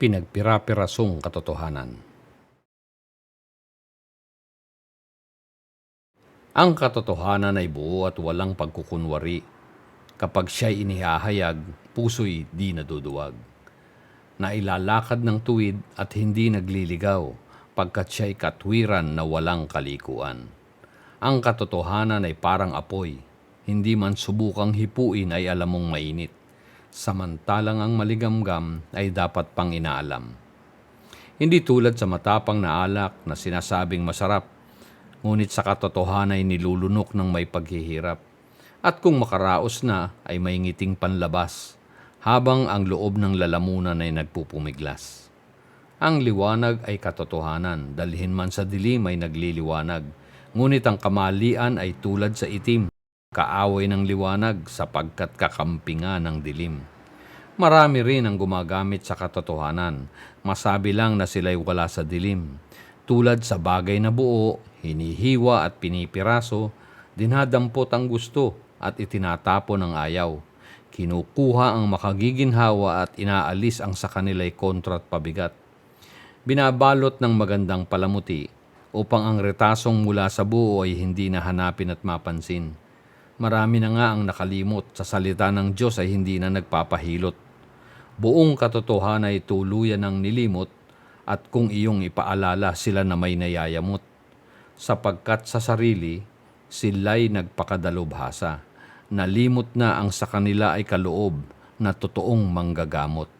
pinagpira-pirasong katotohanan. Ang katotohanan ay buo at walang pagkukunwari. Kapag siya'y inihahayag, puso'y di naduduwag. Nailalakad ng tuwid at hindi nagliligaw, pagkat siya'y katwiran na walang kalikuan. Ang katotohanan ay parang apoy, hindi man subukang hipuin ay alam mong mainit. Samantalang ang maligamgam ay dapat pang inaalam. Hindi tulad sa matapang na alak na sinasabing masarap, ngunit sa katotohanan ay nilulunok ng may paghihirap. At kung makaraos na ay may ngiting panlabas, habang ang loob ng lalamunan ay nagpupumiglas. Ang liwanag ay katotohanan, dalhin man sa dilim ay nagliliwanag, ngunit ang kamalian ay tulad sa itim, kaaway ng liwanag sapagkat kakampingan ng dilim. Marami rin ang gumagamit sa katotohanan, masabi lang na sila'y wala sa dilim. Tulad sa bagay na buo, hinihiwa at pinipiraso, dinadampot ang gusto at itinatapon ang ayaw. Kinukuha ang makagiginhawa at inaalis ang sa kanila'y kontra at pabigat. Binabalot ng magandang palamuti upang ang retasong mula sa buo ay hindi nahanapin at mapansin. Marami na nga ang nakalimot sa salita ng Diyos ay hindi na nagpapahilot. Buong katotohanan ay tuluyan ng nilimot at kung iyong ipaalala sila na may nayayamot. Sapagkat sa sarili, sila'y nagpakadalubhasa. Nalimot na ang sa kanila ay kaloob na totoong manggagamot.